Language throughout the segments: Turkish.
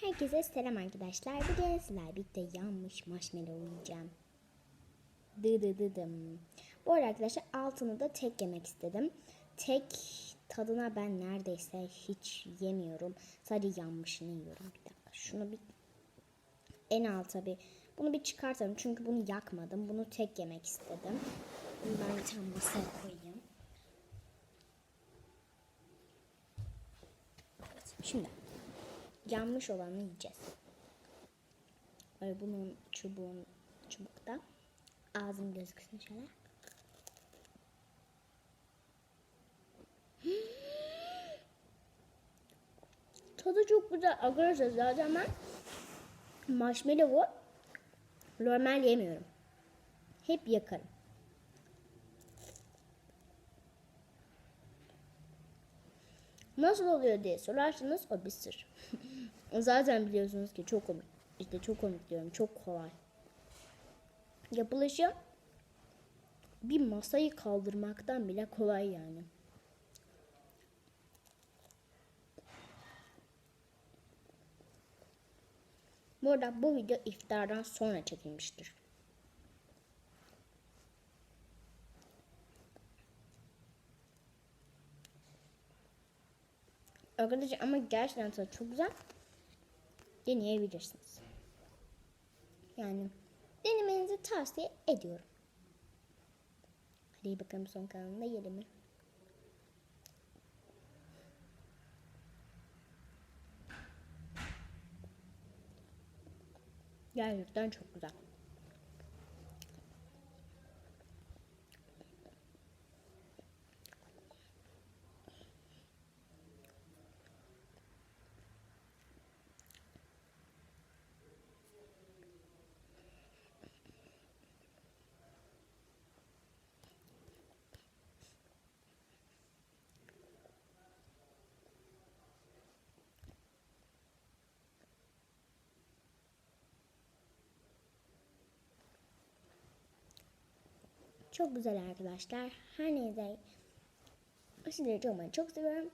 Herkese selam arkadaşlar. Bugün sizlerle birlikte yanmış marshmallow yiyeceğim. Dı dı dı dım. Bu arada arkadaşlar altını da tek yemek istedim. Tek tadına ben neredeyse hiç yemiyorum. Sadece yanmışını yiyorum. Bir dakika şunu bir en alta bir bunu bir çıkartalım. Çünkü bunu yakmadım. Bunu tek yemek istedim. Ben tane masaya koyayım. Şimdi yanmış olanı yiyeceğiz. Böyle bunun çubuğun çubukta ağzım gözüksün şöyle. Tadı çok güzel. Arkadaşlar zaten ben marshmallow'u normal yemiyorum. Hep yakarım. Nasıl oluyor diye sorarsanız o bir sır. Zaten biliyorsunuz ki çok komik. İşte çok komik diyorum. Çok kolay. Yapılışı bir masayı kaldırmaktan bile kolay yani. Bu arada bu video iftardan sonra çekilmiştir. Arkadaşlar ama gerçekten çok güzel. Deneyebilirsiniz. Yani denemenizi tavsiye ediyorum. Hadi bakalım son kalanında yiyelim mi? Gerçekten çok güzel. Çok güzel arkadaşlar. Her neyse sizleri çok, çok seviyorum.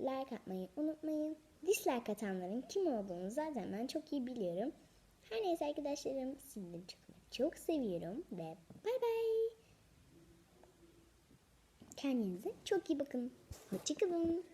Like atmayı unutmayın. Dislike atanların kim olduğunu zaten ben çok iyi biliyorum. Her neyse arkadaşlarım sizleri çok, çok seviyorum ve bay bay. Kendinize çok iyi bakın. Hoşçakalın.